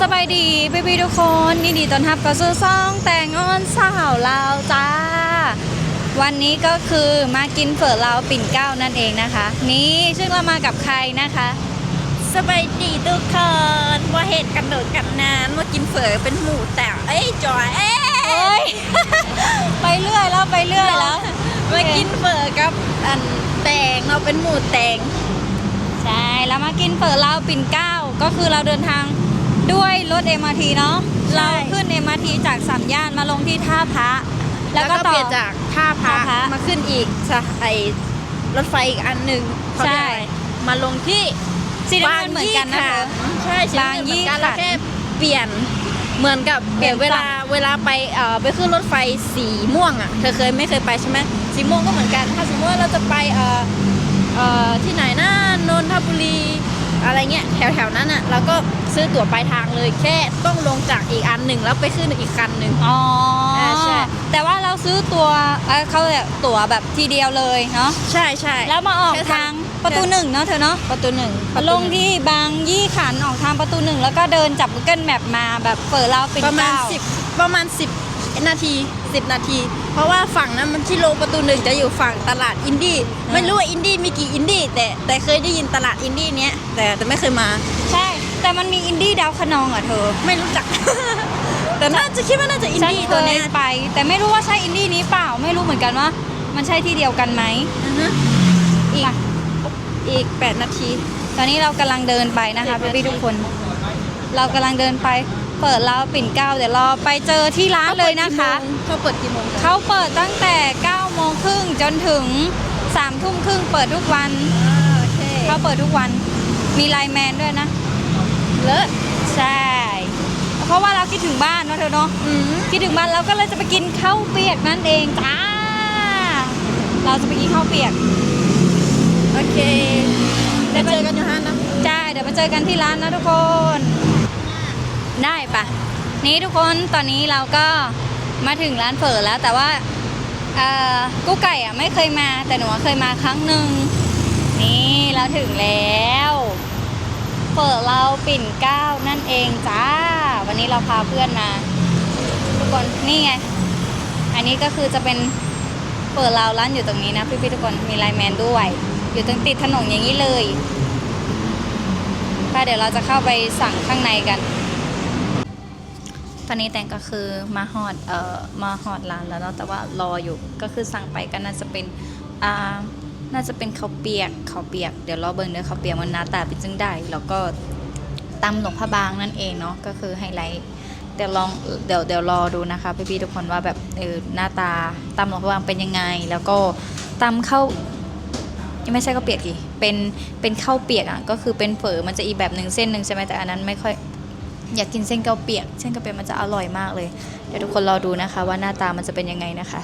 สบายดีพี่พี่ๆทุกคนยินดีต้อนรับเข้าสู่ซ่องแต่งอนสาวลาวจ้า วันนี้ก็คือมากินเฝอลาวปิ่นเกล้านั่นเองนะคะ นี่ซึ่งเรามากับใครนะคะ สบายดีทุกคนว่าเหตุกันโดดกันนานว่ากินเฝอเป็นหมูแต่เอ้ยจอยเอ้เอ้ยยไปเรื่อยแล้วไปเรื่อยแล้วมากินเฝอกับอันแตงเราเป็นหมูแตงใช่แล้วมากินเฝอลาวปิ่นเกล้าก็คือเราเดินทาง ด้วยรถ MRT เนาะเราขึ้น MRT จากสามย่านมาลงที่ท่าพระแล้วก็ต่เปลี่ยนจากท่าพระท่าพระมาขึ้นอีกสะไอรถไฟอีกอันหนึ่งเขาเรียกอะไรมาลงที่สีน้ำเงินเหมือนกันนะคะ ใช่สีน้ำเงินเหมือนกันบางยี่ขัน แล้วแค่เปลี่ยนเหมือนกับเปลี่ยนเวลาฝั่งเวลาไปเอ่อไปขึ้นรถไฟสีม่วงอะเธอเคยไม่เคยไปใช่ไหมสีม่วงก็เหมือนกัน ถ้าสมมติว่าเราจะไปเอ่อเอ่อที่ไหนนะนนทบุรี อะไรเงี้ยแถวแถวๆนั้นอะเราก็ซื้อตั๋วปลายทางเลยแค่ต้องลงจากอีกอันหนึ่งแล้วไปขึ้นอีกคันหนึ่งอ๋ออ่าใช่ แต่ว่าเราซื้อตัวเอ่อเขาเรียกตั๋วแบบทีเดียวเลยเนาะใช่ใช่แล้วมาออกแค่ทางประตูหนึ่งเนาะเธอเนาะประตูหนึ่งประตูลงที่บางยี่ขันออกทางประตูหนึ่งแล้วก็เดินจับ Google Map มาแบบเปิดเราเป็นประมาณเก้า สิบประมาณสิบ นาทีสิบนาที เพราะว่าฝั่งนั้นมันที่ลงประตูหนึ่งจะอยู่ฝั่งตลาดอินดี้ไม่รู้ว่าอินดี้มีกี่อินดี้แต่แต่เคยได้ยินตลาดอินดี้เนี้ยแต่แต่ไม่เคยมา ใช่ แต่มันมีอินดี้ดาวคะนองอะเธอ ไม่รู้จัก แต่น่าจะคิดว่าน่าจะอินฉันดี้เคตัวยเนี้ยไป แต่ไม่รู้ว่าใช่อินดี้นี้เปล่าไม่รู้เหมือนกันว่า มันใช่ที่เดียวกันไหมอือฮึอีกไปอีกแปดนาที ตอนนี้เรากำลังเดินไปนะคะพี่ๆทุกคน เรากำลังเดินไป เปิดเราวปิ่นเกล้าเดี๋ยวรอไปเจอที่ร้านเลยนะคะ เขาเปิดกี่โมงเขาเปิดตั้งแต่9โมงครึ่งจนถึง3ทุ่มครึ่งเปิดทุกวันอ่าโอเคเขาเปิดทุกวัน มีไลน์แมนด้วยนะเลอะใช่ เพราะว่าเราคิดถึงบ้านเนอะเธอเนาะอืมคิดถึงบ้านเราก็เลยจะไปกินข้าวเปียกนั่นเองจ้าเราจะไปกินข้าวเปียกโอเคเดี๋ยวเจอกันอยู่ฮะนะใช่เดี๋ยวไปเจอกันที่ร้านนะทุกคน ได้ปะนี่ทุกคนตอนนี้เราก็มาถึงร้านเฝอแล้วแต่ว่ากุ๊กไก่อะไม่เคยมา แต่หนูเคยมาครั้งหนึ่งนี่เราถึงแล้วเฝอเราปิ่นเก้านั่นเองจ้า วันนี้เราพาเพื่อนมา ทุกคนนี่ไง อันนี้ก็คือจะเป็นเปิดเราร้านอยู่ตรงนี้นะพี่ๆทุกคนมีไลแมนด้วย อยู่ตรงติดถนนอย่างนี้เลยก็เดี๋ยวเราจะเข้าไปสั่งข้างในกัน ตอนนี้แตงก็คือมาฮอดเอ่อมาฮอดร้านแล้วเนาะแต่ว่ารออยู่ก็คือสั่งไปก็น่าจะเป็นอ่าน่าจะเป็นข้าวเปียกข้าวเปียกเดี๋ยวรอเบิ่งเนื้อข้าวเปียกมันหน้าตาเป็นจังได้แล้วก็ตำหลวงพระบางนั่นเองเนาะก็คือไฮไลท์เดี๋ยวลองเดี๋ยวเดี๋ยวรอดูนะคะพี่ๆทุกคนว่าแบบเออหน้าตาตำหลวงพระบางเป็นยังไง แล้วก็ตำข้าวยังไม่ใช่ข้าวเปียกดิเป็นเป็นข้าวเปียกอะก็คือเป็นเฝอมันจะอีกแบบหนึ่งเส้นหนึ่งใช่ไหมแต่อันนั้นไม่ค่อย อยากกินเส้นเกาเปียก เส้นเกาเปียกมันจะอร่อยมากเลย เดี๋ยวทุกคนรอดูนะคะ ว่าหน้าตามันจะเป็นยังไงนะคะ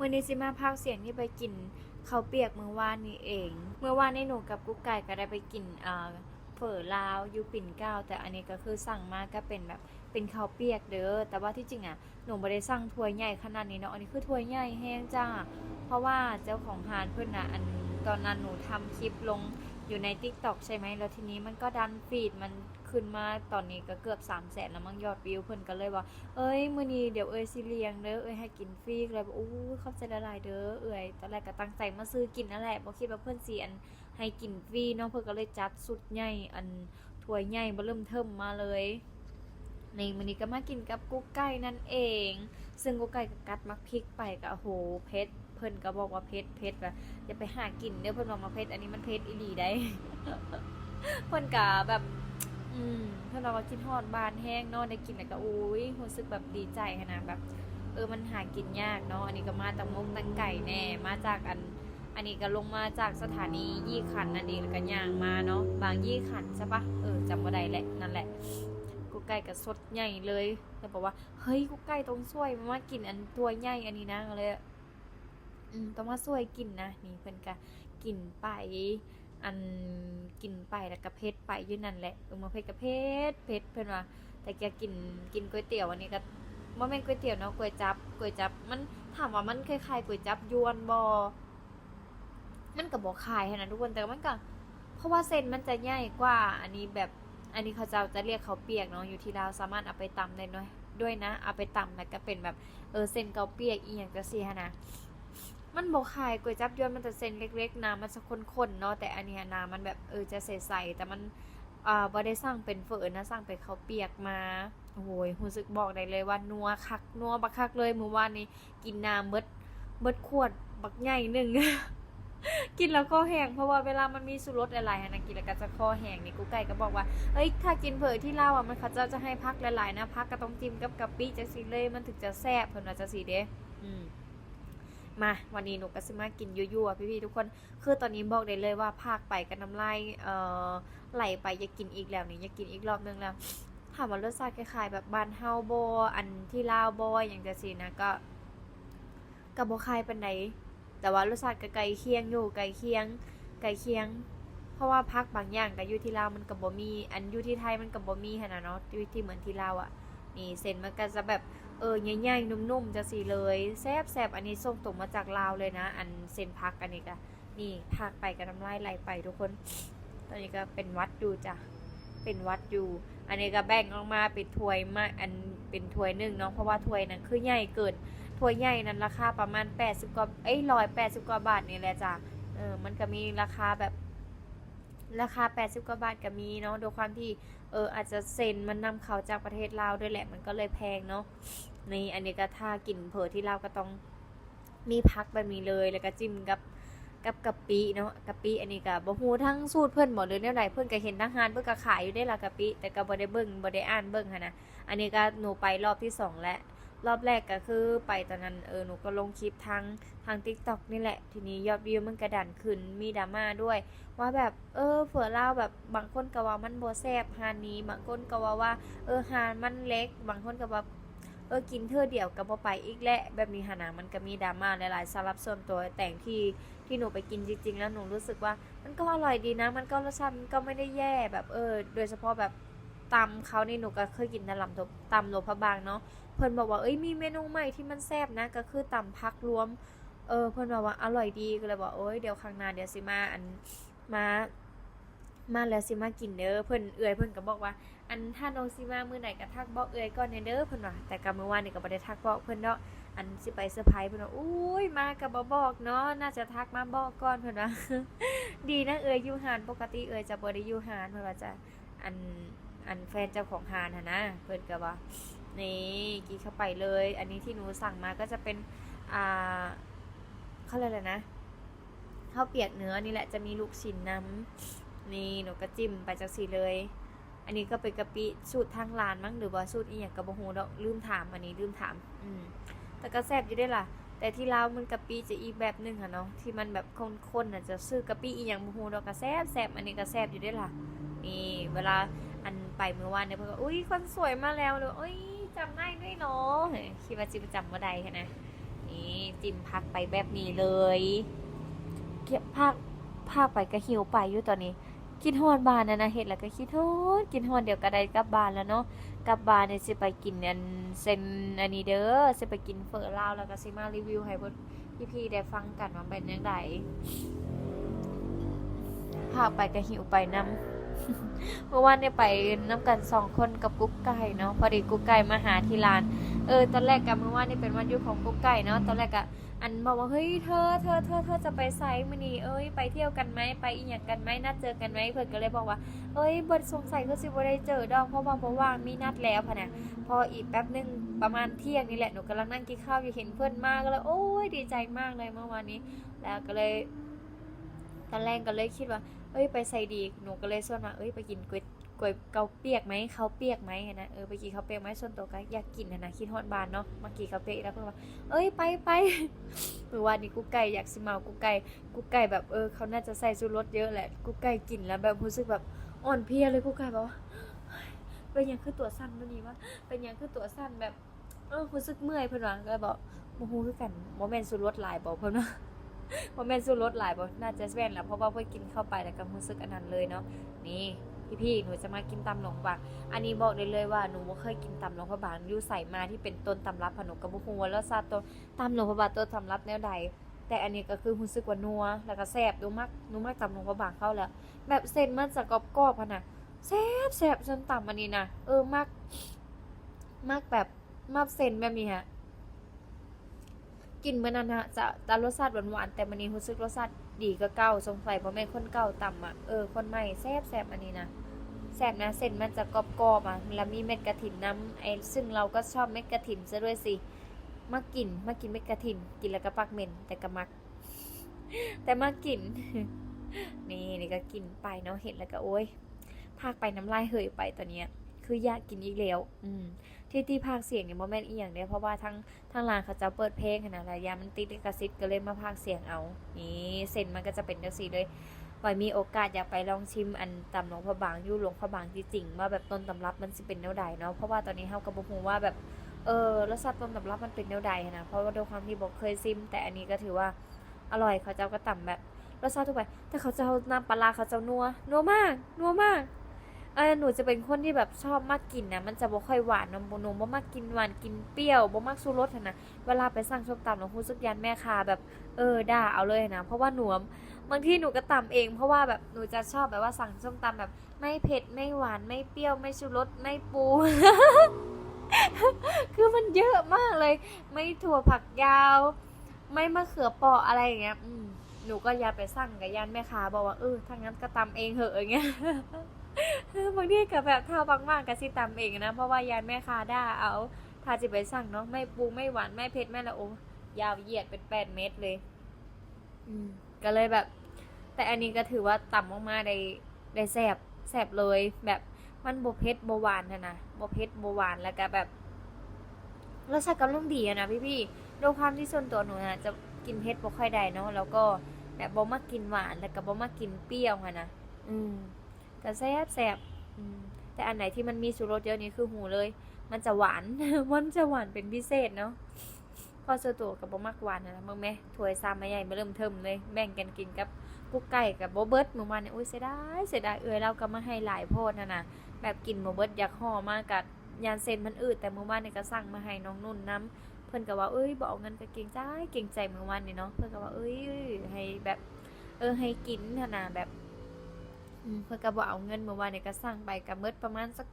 วันนี้ซิมาพากเสียงที่ไปกินข้าวเปียกเมื่อวานนี้เอง เมื่อวานนี้หนูกับกุ๊กไก่ก็ได้ไปกินเอ่อเฝอลาวยูปิ่นเก้าแต่อันนี้ก็คือสั่งมาก็เป็นแบบเป็นข้าวเปียกเด้อแต่ว่าที่จริงอะหนูไม่ได้สั่งถ้วยใหญ่ขนาดนี้เนาะอันนี้คือถ้วยใหญ่แห้งจ้า เพราะว่าเจ้าของร้านเพื่อนนะอันตอนนั้นหนูทำคลิปลงอยู่ใน t ิ k t o k ใช่ไหมแล้วทีนี้มันก็ดันฟีดมัน ขึ้นมาตอนนี้ก็เกือบ3 0 0แสนแล้วมั้งยอดวิวเพื่อนก็เลยว่าเอ้ยมื้อนี้เดี๋ยวเอ้ยสิเลี้ยงเด้อเอ้ยให้กินฟรีก็เลยบอกอู้เข้าใจละลายเด้อเอ้ยตอนแรกก็ตั้งใจมาซื้อกินนั่นแหละบ่คิดว่าเพื่อนสิอันให้กินฟรีเนาะเพิ่นก็เลยจัดสุดใหญ่อันถ้วยใหญ่บ่เริ่มเทิมมาเลยในมื้อนี้ก็มากินกับกุ๊กไก่นั่นเอง ซึ่งกุ๊กไก่ก็กัดมักพริกไปก็โอ้โหเผ็ดเพิ่นก็บอกว่าเผ็ดเผ็ดว่าอย่าไปหากินเด้อเพิ่นบอกมาเผ็ดอันนี้มันเผ็ดอีหลีได้ เพิ่นก็แบบ อืมเพื่อนเราก็คิดฮอดบ้านแห้งเนาะได้กินแล้วก็อุ้ยรู้สึกแบบดีใจขนาดแบบ เออมันหากินยากเนาะอันนี้ก็มาตังมงตังไก่แน่ มาจากอัน อันนี้ก็ลงมาจากสถานียี่ขันนั่นเองแล้วก็ย่างมาเนาะบางยี่ขันใช่ปะเออจำว่าได้แหละนั่นแหละกูไก่ก็สดใหญ่เลยแล้วบอกว่าเฮ้ยกูไก่ต้องช่วยมามากินอันตัวใหญ่อันนี้นะเลยอืมต้องมาช่วยกินนะนี่เพิ่นก็กินไป อันกินไปแล้วก็เพชไปยู่นั่นแหละเออมาเพชรกับเพชเพชเพื่อนว่าแต่แกกินกินก๋วยเตี๋ยวอันนี้ก็บ่แม่นก๋วยเตี๋ยวเนาะก๋วยจับก๋วยจับมันถามว่ามันคล้ายๆก๋วยจับยวนบ่มันก็บ่คล้ายขนาดทุกคนแต่มันก็เพราะว่าเส้นมันจะใหญ่กว่า อันนี้แบบอันนี้เขาจ้าจะเรียกเขาเปียกเนาะอยู่ที่ลาวสามารถเอาไปตำได้ด้วยด้วยนะ เอาไปตำแล้วก็เป็นแบบเออเส้นเกาเปียกอีหยังจะเสียนะ มันบกขายก๋วยจับยวนมันจะเส้นเล็กๆน้ำมันจะข้นๆเนาะแต่อันนี้น้ำมันแบบเออจะใสๆแต่มันอ่าบ่ได้สร้างเป็นเฝอนะสร้างเป็นข้าวเปียกมาโอ้ยรู้สึกบอกได้เลยว่านัวคักนัวบักคักเลยเมื่อวานนี้กินน้ำเบิดเบิดขวดบักใหญ่หนึ่งกินแล้วก็แห้งเพราะว่าเวลามันมีสูรสอะไรๆนะกินแล้วก็จะคอแห้งนี่กูไก่ก็บอกว่าเอ้ยถ้ากินเผอที่เล่าอะมันเขาเจ้าจะให้พักหลายๆนะพักก็ต้องจิ้มกับกะปิจังสิเลยมันถึงจะแซ่บเพิ่นว่าจังสิเด้อืม มาวันนี้หนูก็สิมากินยั่วๆพี่ๆทุกคน คือตอนนี้บอกได้เลยว่าภาคไปกับน้ำลายเอ่อไหลไปอยากกินอีกแล้วนี่อยากกินอีกรอบนึงแล้วถามว่ารสชาติคล้ายๆ แบบบ้านเฮาโบอันที่ลาวโบอย่างจะสินะก็กับบ่คายปานใดแต่ว่ารสชาติก็ใกล้เคียงอยู่ใกล้เคียงใกล้เคียง เพราะว่าพักบางอย่างก็อยู่ที่ลาวมันก็บ่มี อันยู่ที่ไทยมันก็บ่มีหั่นน่ะเนาะที่ที่เหมือนที่ลาวอะนี่เส้นมันก็จะแบบ เออใหญ่ๆนุ่มๆจะสีเลยแซบแซบอันนี้ส่งตรงมาจากลาวเลยนะ อันเซนพักอันนี้ก็นี่พักไปกับน้ำลายไหลไปทุกคน ตอนนี้ก็เป็นวัดอยู่จ้ะเป็นวัดอยู่ อันนี้ก็แบ่งออกมาเป็นถ้วยมาอันเป็นถ้วยหนึ่งเนาะเพราะว่าถ้วยนั้นคือใหญ่เกินถ้วยใหญ่นั้นราคาประมาณ 80กว่าเอ้ยร้อยแปดสิบกว่าบาทนี่แหละจ้ะเออมันก็มีราคาแบบราคา 80 กว่าบาทก็มีเนาะโดยความที่ เอออาจจะเซ็นมันนำเข้าจากประเทศลาวด้วยแหละมันก็เลยแพงเนาะนี่อันนี้ก็ถ้ากินเผอที่ลาวก็ต้องมีพักแบบนี้เลยแล้วก็จิ้มกับกับกะปิเนาะกะปิอันนี้ก็บ่ฮู้ทั้งสูตรเพิ่นบ่หรือแนวใดเพิ่นก็เห็นทางหานเพิ่นก็ขายอยู่ได้ละกะปิแต่ก็บ่ได้เบิ่งบ่ได้อ่านเบิ่งหันนะอันนี้ก็หนูไปรอบที่สองแล้ว รอบแรกก็คือไปตอนนั้นเออหนูก็ลงคลิปทางทาง TikTok นี่แหละ ทีนี้ยอดวิวมันกระดันขึ้นมีดราม่าด้วย ว่าแบบเออเฟือเล่าแบบบางคนก็ว่ามันโบแซบฮานนี้บางคนก็ว่าว่า เออฮานมันเล็ก บางคนก็ว่าเออกินเธอเดียวกับบ่ไปอีกแหละแบบนี้หานะมันก็มีดราม่าหลายๆสำหรับส่วนตัวแต่งที่ที่หนูไปกินจริง ๆ แล้วหนูรู้สึกว่า มันก็อร่อยดีนะ มันก็รสชาติมันก็ไม่ได้แย่แบบเออ โดยเฉพาะแบบตำเขานี่หนูก็เคยกินตำลำตำโลพะบางเนาะ เพิ่นบอกว่าเอ้ยมีเมนูใหม่ที่มันแซ่บนะก็คือตำพักรวม เออเพิ่นบอกว่าอร่อยดีก็เลยบอกโอ้ยเดี๋ยวครั้งหน้าเดี๋ยวสิมาอันมามาแล้วสิมากินเด้อเพิ่นเอื้อยเพิ่นก็บอกว่า อันถ้าน้องสิมามื้อไหนก็ทักบอกเอื้อยก่อนแน่เด้อเพิ่นว่าแต่ก็เมื่อวานนี่ก็บ่ได้ทักบอกเพิ่นเนาะอันสิไปเซอร์ไพรส์เพิ่นว่าอุ้ยมาก็บ่บอกเนาะน่าจะทักมาบอกก่อนเพิ่นว่าดีนะเอื้อยอยู่หานปกติเอื้อยจะบ่ได้อยู่หานเพิ่นว่าจะอันอันแฟนเจ้าของหานหั่นนะเพิ่นก็ว่า นี่กินเข้าไปเลย อันนี้ที่หนูสั่งมาก็จะเป็นอ่าเขาเรียกอะไรนะข้าวเปียกเนื้อนี่แหละจะมีลูกชิ้นน้ำนี่หนูก็จิ้มไปจากสีเลย อันนี้ก็เป็นกะปิสูตรทางร้านมั้งหรือว่าสูตรอีหยังกระบฮูดอกลืมถามอันนี้ลืมถาม อืมแต่ก็แซ่บอยู่ได้ล่ะ แต่ที่ลาวมันกะปิจะอีกแบบหนึงค่ะเนาะที่มันแบบข้นๆน่ะจะซื้อกะปิอีหยังบ่ฮู้ดอกก็แซ่บแซ่บอันนี้ก็แซ่บอยู่ได้ล่ะนี่เวลาอันไปเมื่อวานเนี่ยเพิ่อนก็อุ้ยคนสวยมาแล้วเลยอุ้ย จำได้ด้วยเนาะคิดว่าจิประจำบ่ได้ค่นะนี่จิมพักไปแบบนี้เลย เก็บภาคภาคไปก็หิวไปอยู่ตอนนี้กินฮอนบานนะนะเห็ดแล้วก็คิดโทษกินฮอนเดี๋ยวก็ได้กลับบานแล้วเนาะกลับบานเนี่ยสิไปกินอันเซนอันนี้เด้อสิไปกินเฟอร์ลาวแล้วก็สิมารีวิวให้พิ่นพี่ๆได้ฟังกันว่าเป็นจังไดภาไปก็หิวไปนํ เมื่อวานเนี่ยไปน้ำกันสองคนกับกุ๊กไก่เนาะพอดีกุ๊กไก่มาหาที่ร้าน เออตอนแรกกับเมื่อวานนี่เป็นวันยุของกุ๊กไก่เนาะตอนแรกอะอันบอกว่าเฮ้ยเธอเธอเธอเธอจะไปไซส์มันนี่เอ้ยไปเที่ยวกันไหมไปอีหยังกันไหมนัดเจอกันไหมเพื่อนก็เลยบอกว่า เอ้ยบทสงสัยคือสิบ่ได้เจอดอกเพราะว่าเพราะว่ามีนัดแล้วพะนะพออีกแป๊บหนึงประมาณเที่ยงนี่แหละหนูกำลังนั่งกินข้าวอยู่เห็นเพื่อนมากก็เลยโอ้ยดีใจมากเลยเมื่อวานนี้ แล้วก็เลยตอนแรกก็เลยคิดว่า เอ้ยไปไซดีหนูก็เลยส่วนมาเอ้ยไปกินก๋วยก๋วยเกาเปียกไหมเขาเปียกไหมนะเออไปกินเขาเปียกไหมส่วนตัวก็อยากกินนะนะคิดฮอดบานเนาะมากินเขาเปียกแล้วเพื่อนว่าเอ้ยไปไปเมื่อวานนี้กูไก่อยากสิเมากูไก่กูไก่แบบเออเขาน่าจะใส่ชูรสเยอะแหละกูไก่กินแล้วแบบรู้สึกแบบอ่อนเพลียเลยกูไก่แบบว่าเป็นยังคือตัวสั้นตัวนี้วะเป็นยังคือตัวสั้นแบบเออรู้สึกเมื่อยเพิ่นว่าก็เลยบอกโมโหคือกันโมเมนต์ชูรสหลายบอกเพิ่นว่า โมเมนต์ชูรสหลายบอกน่าจะแว่นแหละเพราะว่าเพิ่นกินเข้าไปแล้วก็รู้สึกอันนั้นเลยเนาะนี่พี่ๆหนูจะมากินตำหลงบางอันนี้บอกได้เลยว่าหนูบ่เคยกินตำหลงพระบางอยู่ใส่มาที่เป็นต้นตำรับพะหนุกับบุฮูว่ารสชาติต้นตามหลวงพระบาทตัวสำรับแนวใด แต่อันนี้ก็คือรู้สึกว่านัวแล้วก็แซ่บดูมากนูมากตำหลวงพระบางเข้าแล้ว แบบเส้นมันจะกรอบๆพะนะแซ่บแซ่บส้มตำอันนี้นะเออมากมากแบบมากเซนแบบนี้ฮะ กินเมื่อนั้นฮะจะจะรสชาติหวานๆแต่มันนี้รู้สึกรสชาติดีก็เก่าสงสัยเพราะแม่คนเก่าต่ำอะเออคนใหม่แซ่บแซ่บอันนี้นะแซ่บนะเส้นมันจะกรอบๆอะแล้วมีเม็ดกระถินน้ำไอ้ซึ่งเราก็ชอบเม็ดกระถินซะด้วยสิมากินมากินเม็ดกระถินกินแล้วก็ปักเหม็นแต่ก็มัก แต่มากิน นี่นี่ก็กินไปเนาะเห็นแล้วก็โอ้ยภาคไปน้ำลายเหยไปตอนเนี้ย คืออยากกินอีกแล้ว อืม ที่ที่ภาคเสียงเนี่ยโมแมนอีอย่างเดียวเพราะว่าทั้งทั้งร้านเขาจะเปิดเพลงขนาดระยะมันติดลิขสิทธิ์ก็เลยมาภาคเสียงเอา นี่เส้นมันก็จะเป็นจังซี่เลยไว้มีโอกาสอยากไปลองชิมอันตำหลวงพระบางยู่หลวงพระบางจริงๆว่าแบบต้นตำรับมันสิเป็นแนวใดเนาะเพราะว่าตอนนี้เฮาก็บ่ฮู้ว่าแบบเออรสชาติต้นตำรับมันเป็นแนวใดนะเพราะว่าด้วยความที่บ่เคยชิม แต่อันนี้ก็ถือว่าอร่อยเขาเจ้าก็ต่ำแบบรสชาติทั่วไปแต่เขาเจ้าน้ำปลาร้าเขาเจ้านัวนัวมากนัวมาก เออหนูจะเป็นคนที่แบบชอบมากกินนะมันจะบ่ค่อยหวานนมหนูบ่มากกินหวานกินเปรี้ยวบ่มากสู้รสนะเวลาไปสั่งส้มตำหนูรู้สึกยันแม่ค้าแบบเออด่าเอาเลยนะเพราะว่าหนูบางที่หนูก็ตำเอง เพราะว่าแบบหนูจะชอบแบบว่าสั่งส้มตำแบบ ไม่เผ็ดไม่หวานไม่เปรี้ยวไม่ชูรสไม่ปู คือมันเยอะมากเลย ไม่ถั่วผักยาว ไม่มะเขือเปราะอะไรอย่างเงี้ยหนูก็อย่าไปสั่งกับยันแม่ค้าบอกว่าเออถ้างั้นก็ตำเองเหอะอย่างเงี้ย บางทีก็แบบถ้าบางมากก็สิตำเองนะ เพราะว่ายานแม่ค้าด่าเอาถ้าจะไปสั่งเนาะไม่ปรุงไม่หวานไม่เผ็ดไม่ละโอยาวเหยียดเป็นแปดเม็ดเลย อืมก็เลยแบบ แต่อันนี้ก็ถือว่าต่ำมากๆได้ได้แสบแสบเลยแบบมันโบเผ็ดโบหวานนะนะโบเผ็ดโบหวานแล้วก็แบบรสชาติกำลังดีอะนะพี่ๆด้วยความที่ส่วนตัวหนูนะจะกินเผ็ดบ่ค่อยได้เนาะแล้วก็แบบบ่มากินหวานแล้วก็บ่มากินเปรี้ยวอะนะอืม แต่แซ่บแซ่บแต่อันไหนที่มันมีชูรสเยอะนี่คือหูเลย มันจะหวาน มันจะหวานเป็นพิเศษเนาะพอเจอตัวกับบ่มักหวานนะมึงแม่ถ้วยซามมาใหญ่มาเริ่มเทิมเลยแบ่งกันกินกับกุ๊กไก่กับโบเบิร์ตมื่อวานเนี่ยโอ้ยเสียดายเสียดายเอ้ยเราก็มาให้หลายโพดนะนะแบบกินโบเบิร์ตอยากห่อมากกัดยานเซนมันอืดแต่เมื่อวานเนี่ยก็สั่งมาให้น้องนุ่นน้ำเพิ่อนก็ว่าเอ้ยบอกเงินก็เก่งใจเก่งใจเมื่อวานนี่ยเนาะเพิ่อนก็ว่าเอ้ยให้แบบเออให้กินนะนะแบบ เพื่อก็บอกเอาเงินเมื่อวานเนี่ยก็สั่งไปกับเมิดประมาณสัก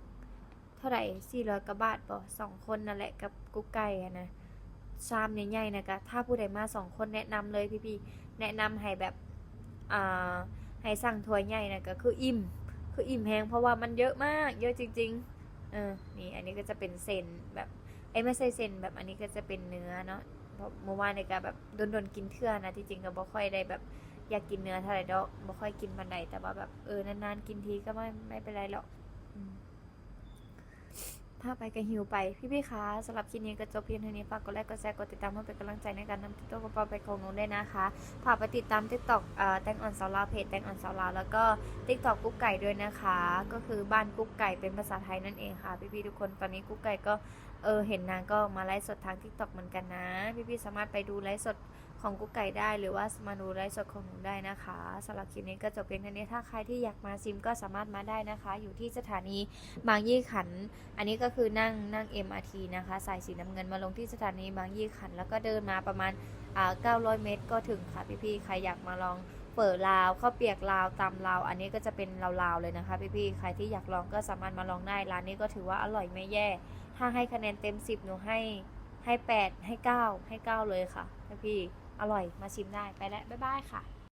เท่าไหร่สี่ร้อยกว่าบาทบ่สองคนนั่นแหละกับกุ๊กไก่นะชามใหญ่ๆนะก็ถ้าผู้ใดมาสองคนแนะนำเลยพี่ๆแนะนำให้แบบอ่าให้สั่งถ้วยใหญ่นะก็คืออิ่ม คืออิ่มแฮงเพราะว่ามันเยอะมาก เยอะจริง ๆ เออนี่อันนี้ก็จะเป็นเซนแบบไอ้ไม่ใช่เซนแบบอันนี้ก็จะเป็นเนื้อเนาะเพราะเมื่อวานเนี่ยก็แบบโดนๆกินเทื่อนะที่จริงก็บ่ค่อยได้แบบ อยากกินเนื้อเท่าไหร่ดอกบ่ค่อยกินบันไดแต่ว่าแบบเออนานๆกินทีก็ไม่ไม่เป็นไรหรอกถ้าไปก็หิวไป พี่ๆคะสำหรับคลิปนี้ก็จบเพียงเท่านี้ฝากกดไลค์กดแชร์กดติดตามเพื่อเป็นกำลังใจในการนำติ๊กต็อกกระเป๋าไปของหนูได้วยนะคะฝากไปติดตามติ๊กต็อกเอ่อแตงออนสาวลาวเพจแตงออนสาวลาวแล้วก็ติ๊กต็อกกุ๊กไก่ด้วยนะคะ ก็คือบ้านกุ๊กไก่เป็นภาษาไทยนั่นเองค่ะ พี่ๆทุกคนตอนนี้กุ๊กไก่ก็เออเห็นนางก็มาไลฟ์สดทางติ๊กต็อกเหมือนกันนะ พี่ๆสามารถไปดูไลฟ์สด ของกุ๊กไก่ได้หรือว่ามาดูไลฟ์สดของหนูได้นะคะสำหรับคลิปนี้ก็จบเพียงเท่านี้ถ้าใครที่อยากมาซิมก็สามารถมาได้นะคะ อยู่ที่สถานีบางยี่ขัน อันนี้ก็คือนั่งนั่ง MRT นะคะสายสีน้ำเงินมาลงที่สถานีบางยี่ขัน แล้วก็เดินมาประมาณอ่า900 เมตร ก็ถึงค่ะพี่ๆใครอยากมาลองเปิดลาวข้าวเปียกลาวตำลาว อันนี้ก็จะเป็นลาวๆเลยนะคะพี่ๆใครที่อยากลองก็สามารถมาลองได้ร้านนี้ก็ถือว่าอร่อยไม่แย่ ถ้าให้คะแนนเต็ม 10 หนูให้ให้ 8 ให้ 9 ให้ 9 เลยค่ะพี่ๆ อร่อยมาชิมได้ไปแล้วบ๊ายบายค่ะ